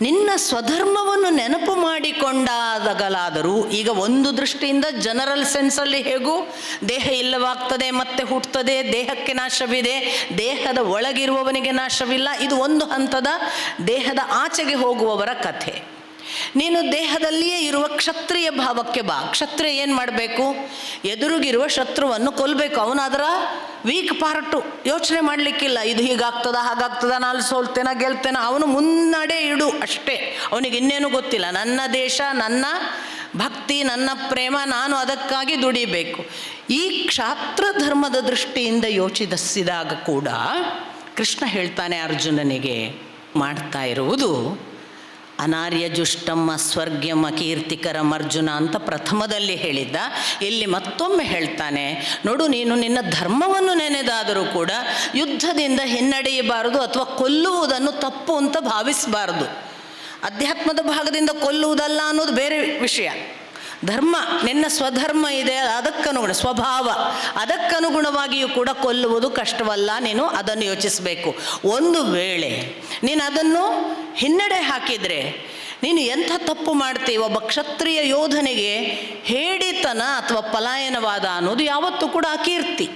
ನಿನ್ನ ಸ್ವಧರ್ಮವನ್ನು ನೆನಪು ಮಾಡಿಕೊಂಡಾಗಲಾದರೂ ಈಗ ಒಂದು ದೃಷ್ಟಿಯಿಂದ ಜನರಲ್ ಸೆನ್ಸಲ್ಲಿ ಹೇಗೂ ದೇಹ ಇಲ್ಲವಾಗ್ತದೆ, ಮತ್ತೆ ಹುಟ್ಟುತ್ತದೆ ದೇಹಕ್ಕೆ ನಾಶವಿದೆ, ದೇಹದ ಒಳಗಿರುವವನಿಗೆ ನಾಶವಿಲ್ಲ, ಇದು ಒಂದು ಹಂತದ ದೇಹದ ಆಚೆಗೆ ಹೋಗುವವರ ಕಥೆ. ನೀನು ದೇಹದಲ್ಲಿಯೇ ಇರುವ ಕ್ಷತ್ರಿಯ ಭಾವಕ್ಕೆ ಬಾ. ಕ್ಷತ್ರಿಯ ಏನು ಮಾಡಬೇಕು? ಎದುರುಗಿರುವ ಶತ್ರುವನ್ನು ಕೊಲ್ಲಬೇಕು ಅವನು ಅದರ ವೀಕ್ ಪಾರ್ಟು ಯೋಚನೆ ಮಾಡಲಿಕ್ಕಿಲ್ಲ. ಇದು ಹೀಗಾಗ್ತದ, ಹಾಗಾಗ್ತದ ನಾನು ಸೋಲ್ತೇನ, ಗೆಲ್ತೇನ, ಅವನು ಮುನ್ನಡೆ ಇಡು ಅಷ್ಟೇ. ಅವನಿಗೆ ಇನ್ನೇನು ಗೊತ್ತಿಲ್ಲ. ನನ್ನ ದೇಶ, ನನ್ನ ಭಕ್ತಿ, ನನ್ನ ಪ್ರೇಮ, ನಾನು ಅದಕ್ಕಾಗಿ ದುಡಿಬೇಕು. ಈ ಕ್ಷಾತ್ರ ಧರ್ಮದ ದೃಷ್ಟಿಯಿಂದ ಯೋಚಿಸಿದಾಗ ಕೂಡ ಕೃಷ್ಣ ಹೇಳ್ತಾನೆ ಅರ್ಜುನನಿಗೆ ಮಾಡ್ತಾ ಇರುವುದು ಅನಾರ್ಯಜುಷ್ಟಮ್ಮ ಸ್ವರ್ಗ್ಯಮ ಕೀರ್ತಿಕರಂ ಅರ್ಜುನ ಅಂತ ಪ್ರಥಮದಲ್ಲಿ ಹೇಳಿದ್ದ. ಇಲ್ಲಿ ಮತ್ತೊಮ್ಮೆ ಹೇಳ್ತಾನೆ, ನೋಡು, ನೀನು ನಿನ್ನ ಧರ್ಮವನ್ನು ನೆನೆದಾದರೂ ಕೂಡ ಯುದ್ಧದಿಂದ ಹಿನ್ನಡೆಯಬಾರದು ಅಥವಾ ಕೊಲ್ಲುವುದನ್ನು ತಪ್ಪು ಅಂತ ಭಾವಿಸಬಾರದು. ಅಧ್ಯಾತ್ಮದ ಭಾಗದಿಂದ ಕೊಲ್ಲುವುದಲ್ಲ ಅನ್ನೋದು ಬೇರೆ ವಿಷಯ. ಧರ್ಮ, ನಿನ್ನ ಸ್ವಧರ್ಮ ಇದೆ, ಅದಕ್ಕನುಗುಣ, ಸ್ವಭಾವ, ಅದಕ್ಕನುಗುಣವಾಗಿಯೂ ಕೂಡ ಕೊಲ್ಲುವುದು ಕಷ್ಟವಲ್ಲ, ನೀನು ಅದನ್ನು ಯೋಚಿಸಬೇಕು. ಒಂದು ವೇಳೆ ನೀನು ಅದನ್ನು ಹಿನ್ನಡೆ ಹಾಕಿದರೆ, ನೀನು ಎಂಥ ತಪ್ಪು ಮಾಡ್ತೀ? ಒಬ್ಬ ಕ್ಷತ್ರಿಯ ಯೋಧನಿಗೆ ಹೇಡಿತನ ಅಥವಾ ಪಲಾಯನವಾದ ಅನ್ನೋದು ಯಾವತ್ತೂ ಕೂಡ ಅಕೀರ್ತಿ.